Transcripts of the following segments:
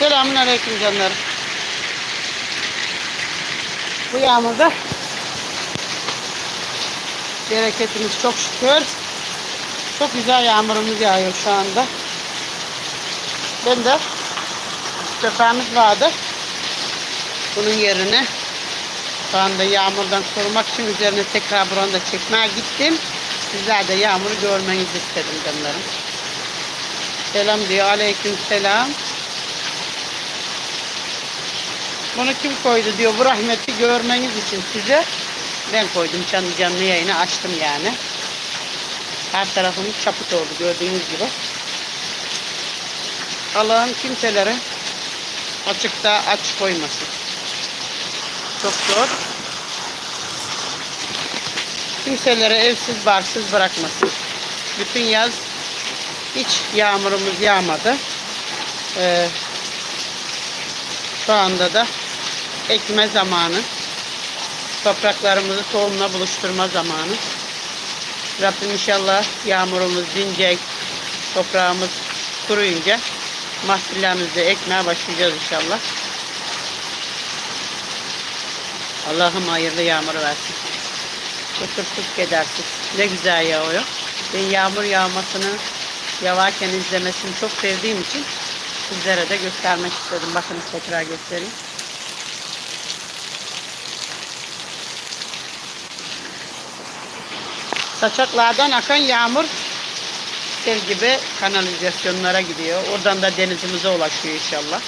Selamun aleyküm canlarım. Bu yağmurda bereketimiz çok şükür. Çok güzel yağmurumuz yağıyor şu anda. Ben de sefamız vardı. Bunun yerine şu anda yağmurdan korumak için üzerine tekrar buranı da çekmeye gittim. Sizler de yağmuru görmenizi istedim canlarım. Selam diyor. Aleyküm selam. Bunu kim koydu diyor. Bu rahmeti görmeniz için size ben koydum. Canlı canlı yayını açtım yani. Her tarafımız çaput oldu gördüğünüz gibi. Allah'ın kimseleri açıkta aç koymasın. Çok zor. Kimseleri evsiz barksız bırakmasın. Bütün yaz hiç yağmurumuz yağmadı. Ee, şu anda da ekme zamanı. Topraklarımızı tohumla buluşturma zamanı. Rabbim inşallah yağmurumuz dinecek, toprağımız kuruyunca mahsullerimizi ekmeye başlayacağız inşallah. Allah'ım hayırlı yağmur versin. Kusursuz kedersiz. Ne güzel yağıyor. Ben yağmur yağmasını yağarken izlemesini çok sevdiğim için sizlere de göstermek istedim. Bakın tekrar göstereyim. Saçaklardan akan yağmur sel gibi kanalizasyonlara gidiyor. Oradan da denizimize ulaşıyor inşallah.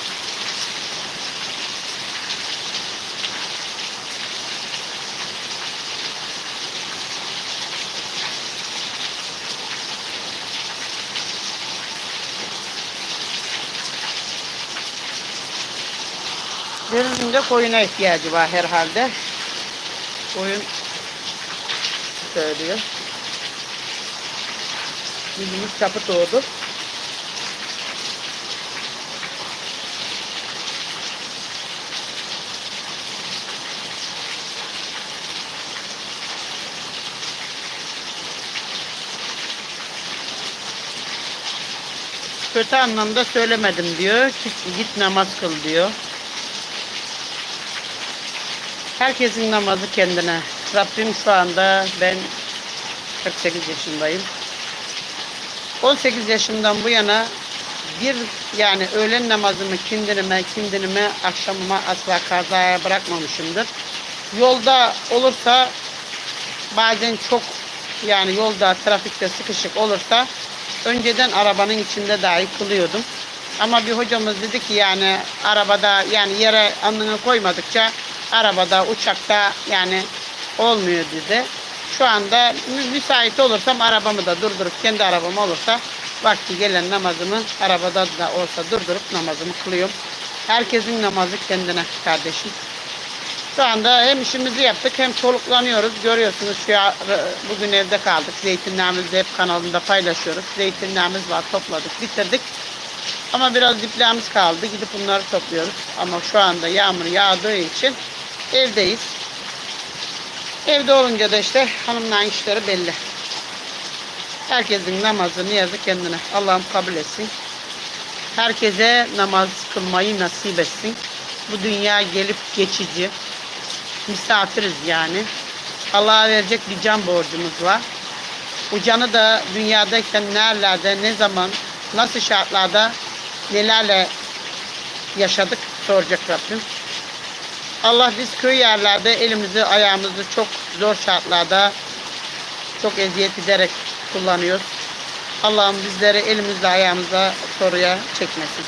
Birinin de koyuna ihtiyacı var herhalde. Koyun söylüyor. Yüzümüz çapı doğdu. Kötü anlamda söylemedim diyor. Git namaz kıl diyor. Herkesin namazı kendine. Rabbim şu anda ben 48 yaşındayım. 18 yaşımdan bu yana bir yani öğlen namazımı kindinime kindinime akşamıma asla kazaya bırakmamışımdır. Yolda olursa bazen çok yani yolda trafikte sıkışık olursa önceden arabanın içinde dahi kılıyordum. Ama bir hocamız dedi ki yani arabada yani yere alnını koymadıkça arabada uçakta yani olmuyor dedi. Şu anda mü- müsait olursam arabamı da durdurup kendi arabam olursa vakti gelen namazımı arabada da olsa durdurup namazımı kılıyorum. Herkesin namazı kendine kardeşim. Şu anda hem işimizi yaptık hem soluklanıyoruz. Görüyorsunuz şu bugün evde kaldık. Zeytinlerimizi hep kanalında paylaşıyoruz. Zeytinlerimiz var topladık bitirdik. Ama biraz diplerimiz kaldı. Gidip bunları topluyoruz. Ama şu anda yağmur yağdığı için evdeyiz. Evde olunca da işte hanımların işleri belli. Herkesin namazı, niyazı kendine. Allah'ım kabul etsin. Herkese namaz kılmayı nasip etsin. Bu dünya gelip geçici. Misafiriz yani. Allah'a verecek bir can borcumuz var. Bu canı da dünyadayken nerelerde, ne zaman, nasıl şartlarda, nelerle yaşadık soracak Rabbim. Allah biz köy yerlerde elimizi ayağımızı çok zor şartlarda çok eziyet ederek kullanıyoruz. Allah'ım bizleri elimizle ayağımızla soruya çekmesin.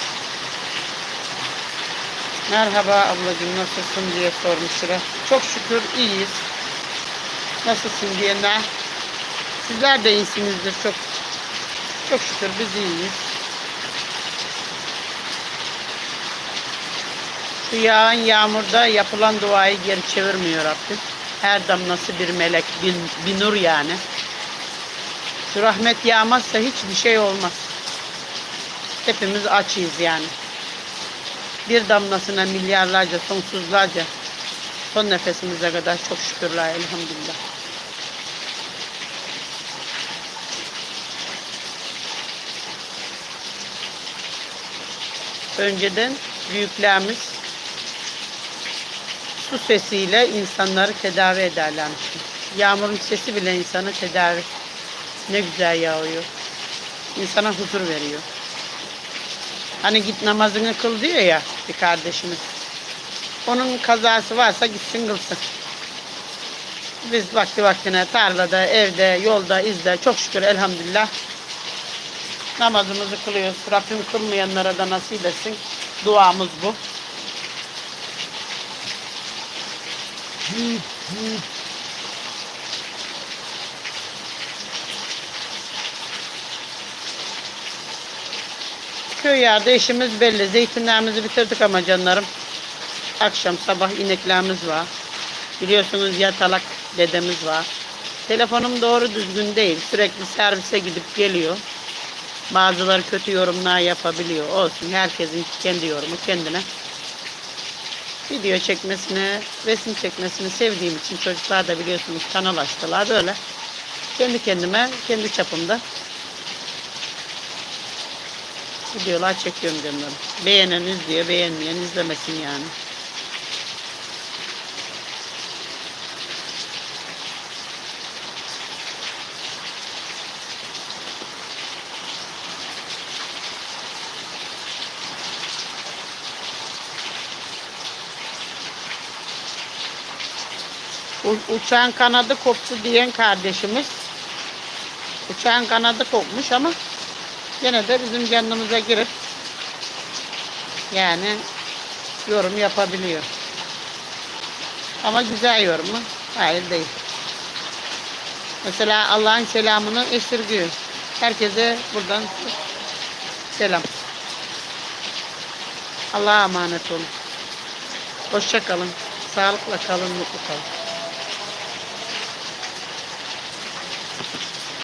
Merhaba ablacığım nasılsın diye sormuş sıra. Çok şükür iyiyiz. Nasılsın diyenler. Sizler de iyisinizdir çok. Çok şükür biz iyiyiz. Şu yağan yağmurda yapılan duayı geri çevirmiyor Rabbim. Her damlası bir melek, bir, bir nur yani. Şu rahmet yağmazsa hiçbir şey olmaz. Hepimiz açıyız yani. Bir damlasına milyarlarca, sonsuzlarca son nefesimize kadar çok şükürler elhamdülillah. Önceden büyüklerimiz su sesiyle insanları tedavi ederlermiş. Yağmurun sesi bile insanı tedavi. Ne güzel yağıyor. İnsana huzur veriyor. Hani git namazını kıl diyor ya bir kardeşimiz. Onun kazası varsa gitsin kılsın. Biz vakti vaktine tarlada, evde, yolda, izde çok şükür elhamdülillah namazımızı kılıyoruz. Rabbim kılmayanlara da nasip etsin. Duamız bu. Köy yerde işimiz belli. Zeytinlerimizi bitirdik ama canlarım. Akşam sabah ineklerimiz var. Biliyorsunuz yatalak dedemiz var. Telefonum doğru düzgün değil. Sürekli servise gidip geliyor. Bazıları kötü yorumlar yapabiliyor. Olsun herkesin kendi yorumu kendine. Video çekmesini, resim çekmesini sevdiğim için çocuklar da biliyorsunuz kanal açtılar böyle. Kendi kendime, kendi çapımda videolar çekiyorum canlarım. Beğenen izliyor, beğenmeyen izlemesin yani. Uçağın kanadı koptu diyen kardeşimiz uçağın kanadı kopmuş ama gene de bizim canımıza girip yani yorum yapabiliyor. Ama güzel yorum mu? Hayır değil. Mesela Allah'ın selamını esirgiyor. Herkese buradan selam. Allah'a emanet olun. Hoşça kalın. Sağlıkla kalın, mutlu kalın.